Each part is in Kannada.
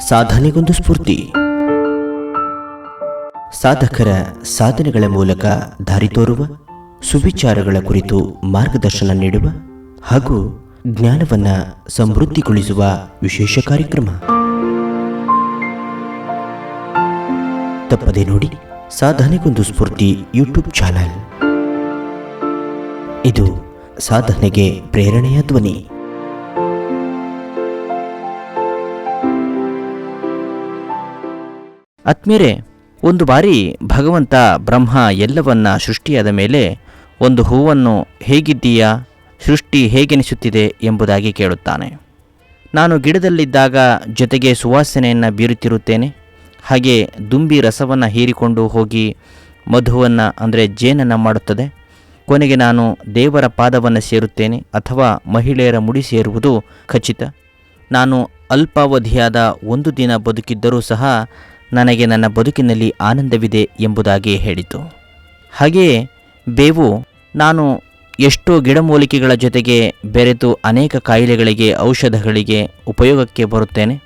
ಸಾಧನೆಗೊಂದು ಸ್ಫೂರ್ತಿ. ಸಾಧಕರ ಸಾಧನೆಗಳ ಮೂಲಕ ದಾರಿ ತೋರುವ, ಸುವಿಚಾರಗಳ ಕುರಿತು ಮಾರ್ಗದರ್ಶನ ನೀಡುವ ಹಾಗೂ ಜ್ಞಾನವನ್ನ ಸಮೃದ್ಧಿಗೊಳಿಸುವ ವಿಶೇಷ ಕಾರ್ಯಕ್ರಮ. ತಪ್ಪದೆ ನೋಡಿ ಸಾಧನೆಗೊಂದು ಸ್ಫೂರ್ತಿ ಯೂಟ್ಯೂಬ್ ಚಾನಲ್. ಇದು ಸಾಧನೆಗೆ ಪ್ರೇರಣೆಯ ಧ್ವನಿ. ಆತ್ಮೀಯರೇ ಒಂದು ಬಾರಿ ಭಗವಂತ ಬ್ರಹ್ಮ ಎಲ್ಲವನ್ನ ಸೃಷ್ಟಿಯಾದ ಮೇಲೆ ಒಂದು ಹೂವನ್ನು ಹೇಗಿದ್ದೀಯಾ, ಸೃಷ್ಟಿ ಹೇಗೆನಿಸುತ್ತಿದೆ ಎಂಬುದಾಗಿ ಕೇಳುತ್ತಾನೆ. ನಾನು ಗಿಡದಲ್ಲಿದ್ದಾಗ ಜೊತೆಗೆ ಸುವಾಸನೆಯನ್ನು ಬೀರುತ್ತಿರುತ್ತೇನೆ, ಹಾಗೆ ದುಂಬಿ ರಸವನ್ನು ಹೀರಿಕೊಂಡು ಹೋಗಿ ಮಧುವನ್ನು, ಅಂದರೆ ಜೇನನ್ನು ಮಾಡುತ್ತದೆ. ಕೊನೆಗೆ ನಾನು ದೇವರ ಪಾದವನ್ನು ಸೇರುತ್ತೇನೆ ಅಥವಾ ಮಹಿಳೆಯರ ಮುಡಿ ಸೇರುವುದು ಖಚಿತ. ನಾನು ಅಲ್ಪಾವಧಿಯಾದ ಒಂದು ದಿನ ಬದುಕಿದ್ದರೂ ಸಹ ನನಗೆ ನನ್ನ ಬದುಕಿನಲ್ಲಿ ಆನಂದವಿದೆ ಎಂಬುದಾಗಿ ಹೇಳಿತು. ಹಾಗೆಯೇ ಬೇವು ನಾನು ಎಷ್ಟೋ ಗಿಡಮೂಲಿಕೆಗಳ ಜೊತೆಗೆ ಬೆರೆತು ಅನೇಕ ಕಾಯಿಲೆಗಳಿಗೆ, ಔಷಧಗಳಿಗೆ ಉಪಯೋಗಕ್ಕೆ ಬರುತ್ತೇನೆ.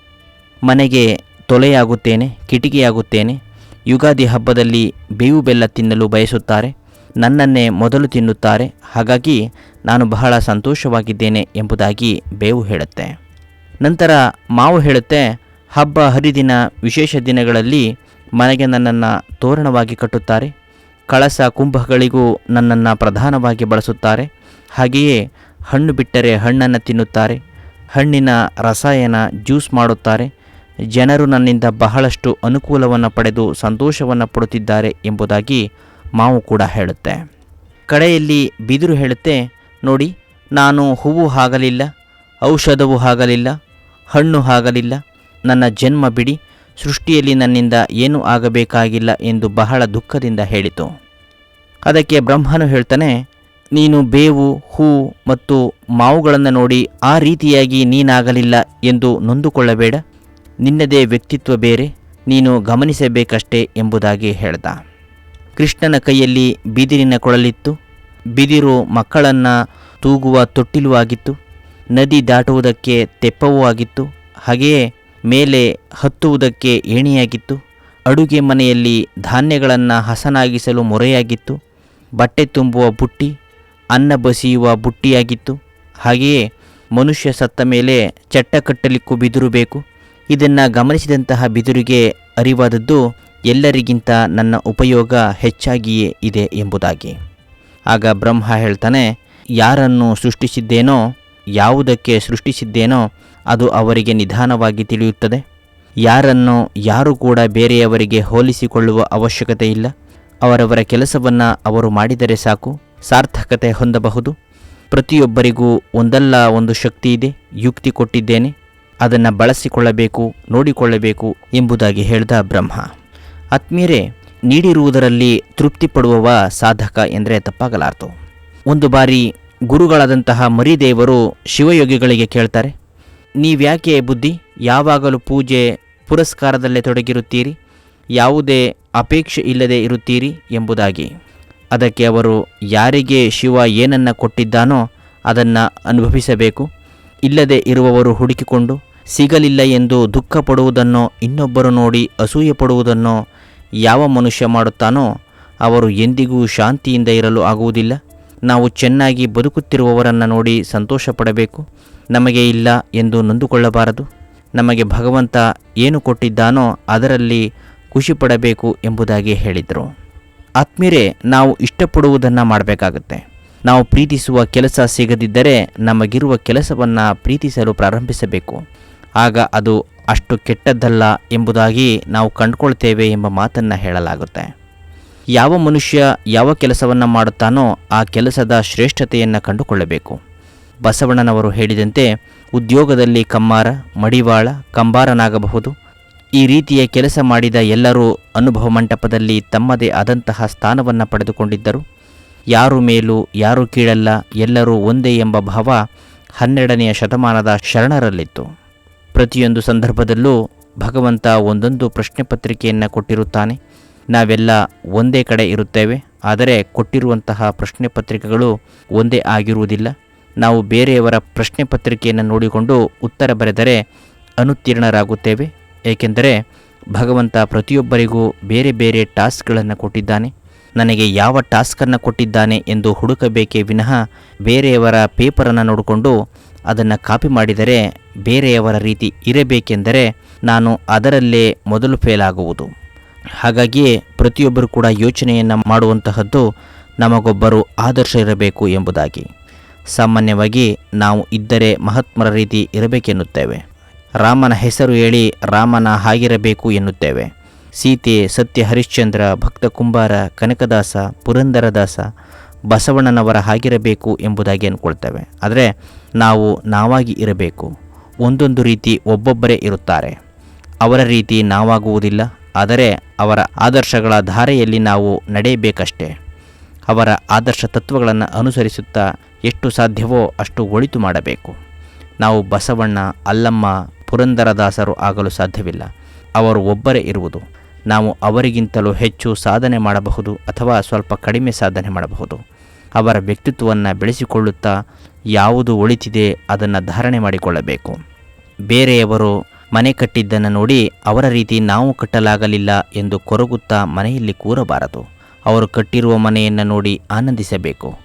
ಮನೆಗೆ ತೊಲೆಯಾಗುತ್ತೇನೆ, ಕಿಟಿಕಿಯಾಗುತ್ತೇನೆ. ಯುಗಾದಿ ಹಬ್ಬದಲ್ಲಿ ಬೇವು ಬೆಲ್ಲ ತಿನ್ನಲು ಬಯಸುತ್ತಾರೆ. ನನ್ನನ್ನೇ ಮೊದಲು ತಿನ್ನುತ್ತಾರೆ. ಹಾಗಾಗಿ ನಾನು ಬಹಳ ಸಂತೋಷವಾಗಿದ್ದೇನೆ ಎಂಬುದಾಗಿ ಬೇವು ಹೇಳುತ್ತೆ. ನಂತರ ಮಾವು ಹೇಳುತ್ತೆ ಹಬ್ಬ ಹರಿದಿನ ವಿಶೇಷ ದಿನಗಳಲ್ಲಿ ಮನೆಗೆ ನನ್ನನ್ನು ತೋರಣವಾಗಿ ಕಟ್ಟುತ್ತಾರೆ. ಕಳಸ ಕುಂಭಗಳಿಗೂ ನನ್ನನ್ನು ಪ್ರಧಾನವಾಗಿ ಬಳಸುತ್ತಾರೆ. ಹಾಗೆಯೇ ಹಣ್ಣು ಬಿಟ್ಟರೆ ಹಣ್ಣನ್ನು ತಿನ್ನುತ್ತಾರೆ. ಹಣ್ಣಿನ ರಸಾಯನ ಜ್ಯೂಸ್ ಮಾಡುತ್ತಾರೆ. ಜನರು ನನ್ನಿಂದ ಬಹಳಷ್ಟು ಅನುಕೂಲವನ್ನು ಪಡೆದು ಸಂತೋಷವನ್ನು ಪಡುತ್ತಿದ್ದಾರೆ ಎಂಬುದಾಗಿ ಮಾವು ಕೂಡ ಹೇಳುತ್ತೆ. ಕಡೆಯಲ್ಲಿ ಬಿದಿರು ಹೇಳುತ್ತೆ, ನೋಡಿ, ನಾನು ಹೂವು ಆಗಲಿಲ್ಲ ಔಷಧವೂ ಆಗಲಿಲ್ಲ ಹಣ್ಣು ಆಗಲಿಲ್ಲ ನನ್ನ ಜನ್ಮ ಬಿಡಿ, ಸೃಷ್ಟಿಯಲ್ಲಿ ನನ್ನಿಂದ ಏನೂ ಆಗಬೇಕಾಗಿಲ್ಲ ಎಂದು ಬಹಳ ದುಃಖದಿಂದ ಹೇಳಿತು. ಅದಕ್ಕೆ ಬ್ರಹ್ಮನು ಹೇಳ್ತಾನೆ, ನೀನು ಬೇವು, ಹೂ ಮತ್ತು ಮಾವುಗಳನ್ನು ನೋಡಿ ಆ ರೀತಿಯಾಗಿ ನೀನಾಗಲಿಲ್ಲ ಎಂದು ನೊಂದುಕೊಳ್ಳಬೇಡ. ನಿನ್ನದೇ ವ್ಯಕ್ತಿತ್ವ ಬೇರೆ, ನೀನು ಗಮನಿಸಬೇಕಷ್ಟೇ ಎಂಬುದಾಗಿ ಹೇಳ್ದ. ಕೃಷ್ಣನ ಕೈಯಲ್ಲಿ ಬಿದಿರಿನ ಕೊಳಲಿತ್ತು. ಬಿದಿರು ಮಕ್ಕಳನ್ನು ತೂಗುವ ತೊಟ್ಟಿಲು ಆಗಿತ್ತು. ನದಿ ದಾಟುವುದಕ್ಕೆ ತೆಪ್ಪವೂ ಆಗಿತ್ತು. ಹಾಗೆಯೇ ಮೇಲೆ ಹತ್ತುವುದಕ್ಕೆ ಏಣಿಯಾಗಿತ್ತು. ಅಡುಗೆ ಮನೆಯಲ್ಲಿ ಧಾನ್ಯಗಳನ್ನು ಹಸನಾಗಿಸಲು ಮೊರೆಯಾಗಿತ್ತು. ಬಟ್ಟೆ ತುಂಬುವ ಬುಟ್ಟಿ, ಅನ್ನ ಬಸಿಯುವ ಬುಟ್ಟಿಯಾಗಿತ್ತು. ಹಾಗೆಯೇ ಮನುಷ್ಯ ಸತ್ತ ಮೇಲೆ ಚಟ್ಟ ಕಟ್ಟಲಿಕ್ಕೂ ಬಿದಿರು ಬೇಕು. ಇದನ್ನು ಗಮನಿಸಿದಂತಹ ಬಿದಿರಿಗೆ ಅರಿವಾದದ್ದು ಎಲ್ಲರಿಗಿಂತ ನನ್ನ ಉಪಯೋಗ ಹೆಚ್ಚಾಗಿಯೇ ಇದೆ ಎಂಬುದಾಗಿ. ಆಗ ಬ್ರಹ್ಮ ಹೇಳ್ತಾನೆ, ಯಾರನ್ನು ಸೃಷ್ಟಿಸಿದ್ದೇನೋ, ಯಾವುದಕ್ಕೆ ಸೃಷ್ಟಿಸಿದ್ದೇನೋ ಅದು ಅವರಿಗೆ ನಿಧಾನವಾಗಿ ತಿಳಿಯುತ್ತದೆ. ಯಾರನ್ನು ಯಾರು ಕೂಡ ಬೇರೆಯವರಿಗೆ ಹೋಲಿಸಿಕೊಳ್ಳುವ ಅವಶ್ಯಕತೆ ಇಲ್ಲ. ಅವರವರ ಕೆಲಸವನ್ನು ಅವರು ಮಾಡಿದರೆ ಸಾಕು, ಸಾರ್ಥಕತೆ ಹೊಂದಬಹುದು. ಪ್ರತಿಯೊಬ್ಬರಿಗೂ ಒಂದಲ್ಲ ಒಂದು ಶಕ್ತಿ ಇದೆ, ಯುಕ್ತಿ ಕೊಟ್ಟಿದ್ದೇನೆ. ಅದನ್ನು ಬಳಸಿಕೊಳ್ಳಬೇಕು, ನೋಡಿಕೊಳ್ಳಬೇಕು ಎಂಬುದಾಗಿ ಹೇಳಿದ ಬ್ರಹ್ಮ. ಆತ್ಮೀಯರೇ, ನೀಡಿರುವುದರಲ್ಲಿ ತೃಪ್ತಿ ಪಡುವವ ಸಾಧಕ ಎಂದರೆ ತಪ್ಪಾಗಲಾರದು. ಒಂದು ಬಾರಿ ಗುರುಗಳಾದಂತಹ ಮರಿದೇವರು ಶಿವಯೋಗಿಗಳಿಗೆ ಕೇಳ್ತಾರೆ ನೀವ್ಯಾಕೆ ಬುದ್ಧಿ? ಯಾವಾಗಲೂ ಪೂಜೆ ಪುರಸ್ಕಾರದಲ್ಲೇ ತೊಡಗಿರುತ್ತೀರಿ? ಯಾವುದೇ ಅಪೇಕ್ಷೆ ಇಲ್ಲದೆ ಇರುತ್ತೀರಿ ಎಂಬುದಾಗಿ. ಅದಕ್ಕೆ ಅವರು ಯಾರಿಗೆ ಶಿವ ಏನನ್ನು ಕೊಟ್ಟಿದ್ದಾನೋ ಅದನ್ನು ಅನುಭವಿಸಬೇಕು. ಇಲ್ಲದೆ ಇರುವವರು ಹುಡುಕಿಕೊಂಡು ಸಿಗಲಿಲ್ಲ ಎಂದು ದುಃಖ ಪಡುವುದನ್ನೋ ಇನ್ನೊಬ್ಬರು ನೋಡಿ ಅಸೂಯೆ ಪಡುವುದನ್ನೋ ಯಾವ ಮನುಷ್ಯ ಮಾಡುತ್ತಾನೋ, ಅವರು ಎಂದಿಗೂ ಶಾಂತಿಯಿಂದ ಇರಲು ಆಗುವುದಿಲ್ಲ. ನಾವು ಚೆನ್ನಾಗಿ ಬದುಕುತ್ತಿರುವವರನ್ನು ನೋಡಿ ಸಂತೋಷ ಪಡಬೇಕು ನಮಗೆ ಇಲ್ಲ ಎಂದು ನೊಂದುಕೊಳ್ಳಬಾರದು. ನಮಗೆ ಭಗವಂತ ಏನು ಕೊಟ್ಟಿದ್ದಾನೋ ಅದರಲ್ಲಿ ಖುಷಿ ಪಡಬೇಕು ಎಂಬುದಾಗಿ ಹೇಳಿದರು. ಆತ್ಮೀರೆ, ನಾವು ಇಷ್ಟಪಡುವುದನ್ನು ಮಾಡಬೇಕಾಗುತ್ತೆ. ನಾವು ಪ್ರೀತಿಸುವ ಕೆಲಸ ಸಿಗದಿದ್ದರೆ ನಮಗಿರುವ ಕೆಲಸವನ್ನು ಪ್ರೀತಿಸಲು ಪ್ರಾರಂಭಿಸಬೇಕು. ಆಗ ಅದು ಅಷ್ಟು ಕೆಟ್ಟದ್ದಲ್ಲ ಎಂಬುದಾಗಿ ನಾವು ಕಂಡುಕೊಳ್ತೇವೆ ಎಂಬ ಮಾತನ್ನು ಹೇಳಲಾಗುತ್ತೆ. ಯಾವ ಮನುಷ್ಯ ಯಾವ ಕೆಲಸವನ್ನು ಮಾಡುತ್ತಾನೋ ಆ ಕೆಲಸದ ಶ್ರೇಷ್ಠತೆಯನ್ನು ಕಂಡುಕೊಳ್ಳಬೇಕು. ಬಸವಣ್ಣನವರು ಹೇಳಿದಂತೆ ಉದ್ಯೋಗದಲ್ಲಿ ಕಮ್ಮಾರ, ಮಡಿವಾಳ, ಕಂಬಾರನಾಗಬಹುದು. ಈ ರೀತಿಯ ಕೆಲಸ ಮಾಡಿದ ಎಲ್ಲರೂ ಅನುಭವ ಮಂಟಪದಲ್ಲಿ ತಮ್ಮದೇ ಆದಂತಹ ಸ್ಥಾನವನ್ನು ಪಡೆದುಕೊಂಡಿದ್ದರು. ಯಾರು ಮೇಲೂ, ಯಾರು ಕೀಳಲ್ಲ, ಎಲ್ಲರೂ ಒಂದೇ ಎಂಬ ಭಾವ ಹನ್ನೆರಡನೆಯ ಶತಮಾನದ ಶರಣರಲ್ಲಿತ್ತು. ಪ್ರತಿಯೊಂದು ಸಂದರ್ಭದಲ್ಲೂ ಭಗವಂತ ಒಂದೊಂದು ಪ್ರಶ್ನೆ ಪತ್ರಿಕೆಯನ್ನು ಕೊಟ್ಟಿರುತ್ತಾನೆ. ನಾವೆಲ್ಲ ಒಂದೇ ಕಡೆ ಇರುತ್ತೇವೆ. ಆದರೆ ಕೊಟ್ಟಿರುವಂತಹ ಪ್ರಶ್ನೆ ಪತ್ರಿಕೆಗಳು ಒಂದೇ ಆಗಿರುವುದಿಲ್ಲ. ನಾವು ಬೇರೆಯವರ ಪ್ರಶ್ನೆ ಪತ್ರಿಕೆಯನ್ನು ನೋಡಿಕೊಂಡು ಉತ್ತರ ಬರೆದರೆ ಅನುತ್ತೀರ್ಣರಾಗುತ್ತೇವೆ. ಏಕೆಂದರೆ ಭಗವಂತ ಪ್ರತಿಯೊಬ್ಬರಿಗೂ ಬೇರೆ ಬೇರೆ ಟಾಸ್ಕ್ಗಳನ್ನು ಕೊಟ್ಟಿದ್ದಾನೆ. ನನಗೆ ಯಾವ ಟಾಸ್ಕನ್ನು ಕೊಟ್ಟಿದ್ದಾನೆ ಎಂದು ಹುಡುಕಬೇಕೇ ವಿನಃ ಬೇರೆಯವರ ಪೇಪರನ್ನು ನೋಡಿಕೊಂಡು ಅದನ್ನು ಕಾಪಿ ಮಾಡಿದರೆ ಬೇರೆಯವರ ರೀತಿ ಇರಬೇಕೆಂದರೆ ನಾನು ಅದರಲ್ಲೇ ಮೊದಲು ಫೇಲ್ ಆಗುವುದು ಹಾಗಾಗಿಯೇ ಪ್ರತಿಯೊಬ್ಬರು ಕೂಡ ಯೋಚನೆಯನ್ನು ಮಾಡುವಂತಹದ್ದು ನಮಗೊಬ್ಬರು ಆದರ್ಶ ಇರಬೇಕು ಎಂಬುದಾಗಿ. ಸಾಮಾನ್ಯವಾಗಿ ನಾವು ಇದ್ದರೆ ಮಹಾತ್ಮರ ರೀತಿ ಇರಬೇಕೆನ್ನುತ್ತೇವೆ. ರಾಮನ ಹೆಸರು ಹೇಳಿ ರಾಮನ ಹಾಗಿರಬೇಕು ಎನ್ನುತ್ತೇವೆ. ಸೀತೆ, ಸತ್ಯ, ಹರಿಶ್ಚಂದ್ರ, ಭಕ್ತ, ಕುಂಬಾರ, ಕನಕದಾಸ, ಪುರಂದರದಾಸ, ಬಸವಣ್ಣನವರ ಹಾಗಿರಬೇಕು ಎಂಬುದಾಗಿ ಅಂದ್ಕೊಳ್ತೇವೆ ಆದರೆ ನಾವು ನಾವಾಗಿ ಇರಬೇಕು. ಒಂದೊಂದು ರೀತಿ ಒಬ್ಬೊಬ್ಬರೇ ಇರುತ್ತಾರೆ. ಅವರ ರೀತಿ ನಾವಾಗುವುದಿಲ್ಲ. ಆದರೆ ಅವರ ಆದರ್ಶಗಳ ಧಾರೆಯಲ್ಲಿ ನಾವು ನಡೆಯಬೇಕಷ್ಟೇ. ಅವರ ಆದರ್ಶ ತತ್ವಗಳನ್ನು ಅನುಸರಿಸುತ್ತಾ ಎಷ್ಟು ಸಾಧ್ಯವೋ ಅಷ್ಟು ಒಳಿತು ಮಾಡಬೇಕು. ನಾವು ಬಸವಣ್ಣ, ಅಲ್ಲಮ್ಮ, ಪುರಂದರದಾಸರು ಆಗಲು ಸಾಧ್ಯವಿಲ್ಲ. ಅವರು ಒಬ್ಬರೇ ಇರುವುದು. ನಾವು ಅವರಿಗಿಂತಲೂ ಹೆಚ್ಚು ಸಾಧನೆ ಮಾಡಬಹುದು ಅಥವಾ ಸ್ವಲ್ಪ ಕಡಿಮೆ ಸಾಧನೆ ಮಾಡಬಹುದು. ಅವರ ವ್ಯಕ್ತಿತ್ವವನ್ನು ಬೆಳೆಸಿಕೊಳ್ಳುತ್ತಾ ಯಾವುದು ಒಳಿತಿದೆ ಅದನ್ನು ಧಾರಣೆ ಮಾಡಿಕೊಳ್ಳಬೇಕು. ಬೇರೆಯವರು ಮನೆ ಕಟ್ಟಿದ್ದನ್ನು ನೋಡಿ ಅವರ ರೀತಿ ನಾವು ಕಟ್ಟಲಾಗಲಿಲ್ಲ ಎಂದು ಕೊರಗುತ್ತಾ ಮನೆಯಲ್ಲಿ ಕೂರಬಾರದು. ಅವರು ಕಟ್ಟಿರುವ ಮನೆಯನ್ನು ನೋಡಿ ಆನಂದಿಸಬೇಕು.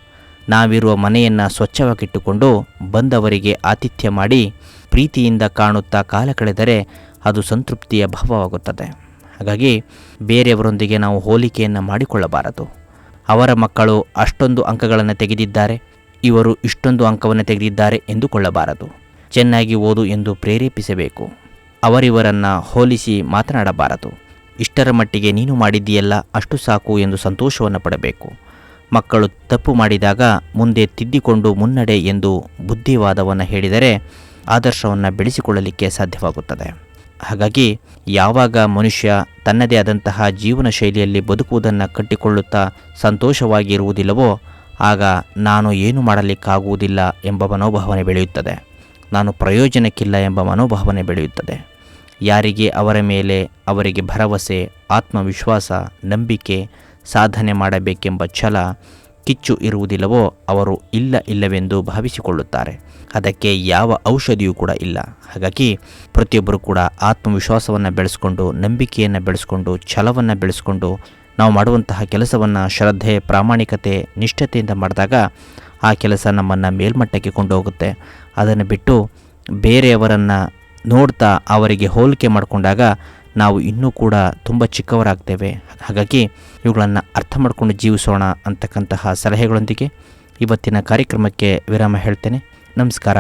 ನಾವಿರುವ ಮನೆಯನ್ನು ಸ್ವಚ್ಛವಾಗಿಟ್ಟುಕೊಂಡು ಬಂದವರಿಗೆ ಆತಿಥ್ಯ ಮಾಡಿ ಪ್ರೀತಿಯಿಂದ ಕಾಣುತ್ತಾ ಕಾಲ ಕಳೆದರೆ ಅದು ಸಂತೃಪ್ತಿಯ ಭಾವವಾಗುತ್ತದೆ. ಹಾಗಾಗಿ ಬೇರೆಯವರೊಂದಿಗೆ ನಾವು ಹೋಲಿಕೆಯನ್ನು ಮಾಡಿಕೊಳ್ಳಬಾರದು. ಅವರ ಮಕ್ಕಳು ಅಷ್ಟೊಂದು ಅಂಕಗಳನ್ನು ತೆಗೆದಿದ್ದಾರೆ, ಇವರು ಇಷ್ಟೊಂದು ಅಂಕವನ್ನು ತೆಗೆದಿದ್ದಾರೆ ಎಂದುಕೊಳ್ಳಬಾರದು. ಚೆನ್ನಾಗಿ ಓದು ಎಂದು ಪ್ರೇರೇಪಿಸಬೇಕು. ಅವರಿವರನ್ನು ಹೋಲಿಸಿ ಮಾತನಾಡಬಾರದು. ಇಷ್ಟರ ಮಟ್ಟಿಗೆ ನೀನು ಮಾಡಿದ್ದೀಯಲ್ಲ ಅಷ್ಟು ಸಾಕು ಎಂದು ಸಂತೋಷವನ್ನು ಪಡಬೇಕು. ಮಕ್ಕಳು ತಪ್ಪು ಮಾಡಿದಾಗ ಮುಂದೆ ತಿದ್ದಿಕೊಂಡು ಮುನ್ನಡೆ ಎಂದು ಬುದ್ಧಿವಾದವನ್ನು ಹೇಳಿದರೆ ಆದರ್ಶವನ್ನು ಬೆಳೆಸಿಕೊಳ್ಳಲಿಕ್ಕೆ ಸಾಧ್ಯವಾಗುತ್ತದೆ. ಹಾಗಾಗಿ ಯಾವಾಗ ಮನುಷ್ಯ ತನ್ನದೇ ಆದಂತಹ ಜೀವನ ಶೈಲಿಯಲ್ಲಿ ಬದುಕುವುದನ್ನು ಕಟ್ಟಿಕೊಳ್ಳುತ್ತಾ ಸಂತೋಷವಾಗಿರುವುದಿಲ್ಲವೋ ಆಗ ನಾನು ಏನು ಮಾಡಲಿಕ್ಕಾಗುವುದಿಲ್ಲ ಎಂಬ ಮನೋಭಾವನೆ ಬೆಳೆಯುತ್ತದೆ. ನಾನು ಪ್ರಯೋಜನಕ್ಕಿಲ್ಲ ಎಂಬ ಮನೋಭಾವನೆ ಬೆಳೆಯುತ್ತದೆ. ಯಾರಿಗೆ ಅವರ ಮೇಲೆ ಅವರಿಗೆ ಭರವಸೆ, ಆತ್ಮವಿಶ್ವಾಸ, ನಂಬಿಕೆ ಸಾಧನೆ ಮಾಡಬೇಕೆಂಬ ಛಲ, ಕಿಚ್ಚು ಇರುವುದಿಲ್ಲವೋ ಅವರು ಇಲ್ಲ ಇಲ್ಲವೆಂದು ಭಾವಿಸಿಕೊಳ್ಳುತ್ತಾರೆ. ಅದಕ್ಕೆ ಯಾವ ಔಷಧಿಯೂ ಕೂಡ ಇಲ್ಲ. ಹಾಗಾಗಿ ಪ್ರತಿಯೊಬ್ಬರು ಕೂಡ ಆತ್ಮವಿಶ್ವಾಸವನ್ನು ಬೆಳೆಸ್ಕೊಂಡು, ನಂಬಿಕೆಯನ್ನು ಬೆಳೆಸ್ಕೊಂಡು, ಛಲವನ್ನು ಬೆಳೆಸ್ಕೊಂಡು ನಾವು ಮಾಡುವಂತಹ ಕೆಲಸವನ್ನು ಶ್ರದ್ಧೆ, ಪ್ರಾಮಾಣಿಕತೆ, ನಿಷ್ಠತೆಯಿಂದ ಮಾಡಿದಾಗ ಆ ಕೆಲಸ ನಮ್ಮನ್ನು ಮೇಲ್ಮಟ್ಟಕ್ಕೆ ಕೊಂಡು ಹೋಗುತ್ತೆ ಅದನ್ನು ಬಿಟ್ಟು ಬೇರೆಯವರನ್ನು ನೋಡ್ತಾ ಅವರಿಗೆ ಹೋಲಿಕೆ ಮಾಡಿಕೊಂಡಾಗ ನಾವು ಇನ್ನೂ ಕೂಡ ತುಂಬ ಚಿಕ್ಕವರಾಗ್ತೇವೆ. ಹಾಗಾಗಿ ಇವುಗಳನ್ನು ಅರ್ಥ ಮಾಡಿಕೊಂಡು ಜೀವಿಸೋಣ ಅಂತಕ್ಕಂತಹ ಸಲಹೆಗಳೊಂದಿಗೆ ಇವತ್ತಿನ ಕಾರ್ಯಕ್ರಮಕ್ಕೆ ವಿರಾಮ ಹೇಳ್ತೇನೆ. ನಮಸ್ಕಾರ.